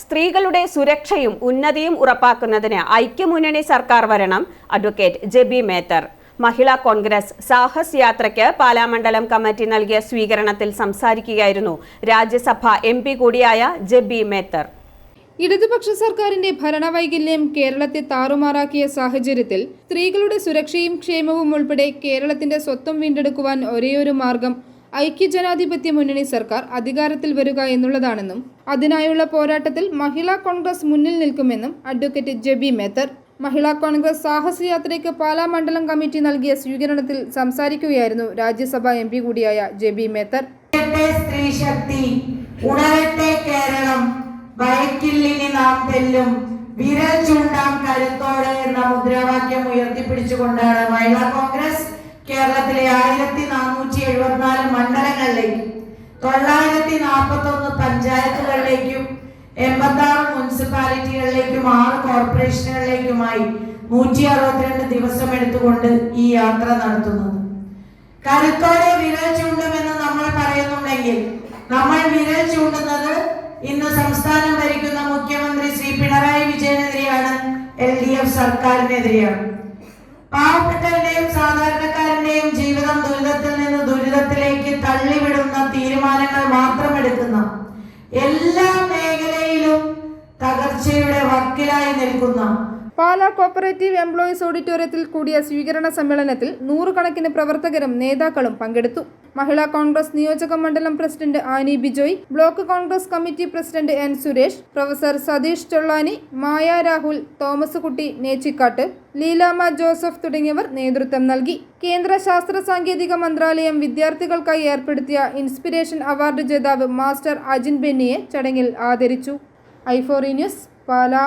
സ്ത്രീകളുടെ സുരക്ഷയും ഉന്നതിയും ഉറപ്പാക്കുന്നതിന് ഐക്യമുന്നണി സർക്കാർ വരണം അഡ്വക്കേറ്റ് ജെബി മേത്തർ. മഹിളാ കോൺഗ്രസ് സാഹസ് യാത്രയ്ക്ക് പാലാമണ്ഡലം കമ്മിറ്റി നൽകിയ സ്വീകരണത്തിൽ സംസാരിക്കുകയായിരുന്നു രാജ്യസഭ എം കൂടിയായ ജെബി മേത്തർ. ഇടതുപക്ഷ സർക്കാരിന്റെ ഭരണവൈകല്യം കേരളത്തെ താറുമാറാക്കിയ സാഹചര്യത്തിൽ സ്ത്രീകളുടെ സുരക്ഷയും ക്ഷേമവും ഉൾപ്പെടെ കേരളത്തിന്റെ സ്വത്വം വീണ്ടെടുക്കുവാൻ ഒരേയൊരു മാർഗം ഐക്യജനാധിപത്യ മുന്നണി സർക്കാർ അധികാരത്തിൽ വരിക എന്നുള്ളതാണെന്നും അതിനായുള്ള പോരാട്ടത്തിൽ മഹിളാ കോൺഗ്രസ് മുന്നിൽ നിൽക്കുമെന്നും അഡ്വക്കേറ്റ് ജെബി മേത്തർ മഹിളാ കോൺഗ്രസ് സാഹസയാത്രയ്ക്ക് പാലാ മണ്ഡലം കമ്മിറ്റി നൽകിയ സ്വീകരണത്തിൽ സംസാരിക്കുകയായിരുന്നു രാജ്യസഭാ എം കൂടിയായ ജെബി മേത്തർ. ഉണരട്ടെ കേരളം. എന്ന മുദ്രാവാക്യം ഉയർത്തിപ്പിടിച്ചുകൊണ്ടാണ് മഹിളാ കോൺഗ്രസ് കേരളത്തിലെ ആയിരത്തി നാനൂറ്റി എഴുപത്തിനാല് മണ്ഡലങ്ങളിലേക്കും തൊള്ളായിരത്തി നാൽപ്പത്തി ഒന്ന് പഞ്ചായത്തുകളിലേക്കും എൺപത്തി ആറ് മുനിസിപ്പാലിറ്റികളിലേക്കും ആറ് കോർപ്പറേഷനുകളിലേക്കുമായി നൂറ്റി അറുപത്തിരണ്ട് ദിവസം എടുത്തുകൊണ്ട് ഈ യാത്ര നടത്തുന്നത്. കരുത്തോടെ വിരൽ ചൂണ്ടുമെന്ന് നമ്മൾ പറയുന്നുണ്ടെങ്കിൽ നമ്മൾ വിരൽ ചൂണ്ടുന്നത് ഇന്ന് സംസ്ഥാനം ഭരിക്കുന്ന മുഖ്യമന്ത്രി ശ്രീ പിണറായി വിജയനെതിരെയാണ് എൽ ഡി എഫ് സർക്കാരിനെതിരെയാണ്. പാവപ്പെട്ടവരുടെയും സാധാരണക്കാരന്റെയും മാത്രം എടുക്കുന്ന എല്ലാ മേഖലയിലും തകർച്ചയുടെ വക്കിലായി നിൽക്കുന്ന പാലാ കോപ്പറേറ്റീവ് എംപ്ലോയീസ് ഓഡിറ്റോറിയത്തിൽ കൂടിയ സ്വീകരണ സമ്മേളനത്തിൽ നൂറുകണക്കിന് പ്രവർത്തകരും നേതാക്കളും പങ്കെടുത്തു. മഹിളാ കോൺഗ്രസ് നിയോജക മണ്ഡലം president Annie Bijoy block Congress committee president N Suresh professor Satheesh Chollani Maya Rahul Thomas Kutty Nechikkat Leelama Joseph തുടങ്ങിയവർ നേതൃത്വം നൽകി. കേന്ദ്ര ശാസ്ത്ര സാങ്കേതിക മന്ത്രാലയം വിദ്യാർത്ഥികൾക്കായി ഏർപ്പെടുത്തിയ ഇൻസ്പിരേഷൻ അവാർഡ് ജേതാവ് മാസ്റ്റർ അജിൻ ബെന്നിയെ ചടങ്ങിൽ ആദരിച്ചു. ഐഫോറി ന്യൂസ് പാലാ.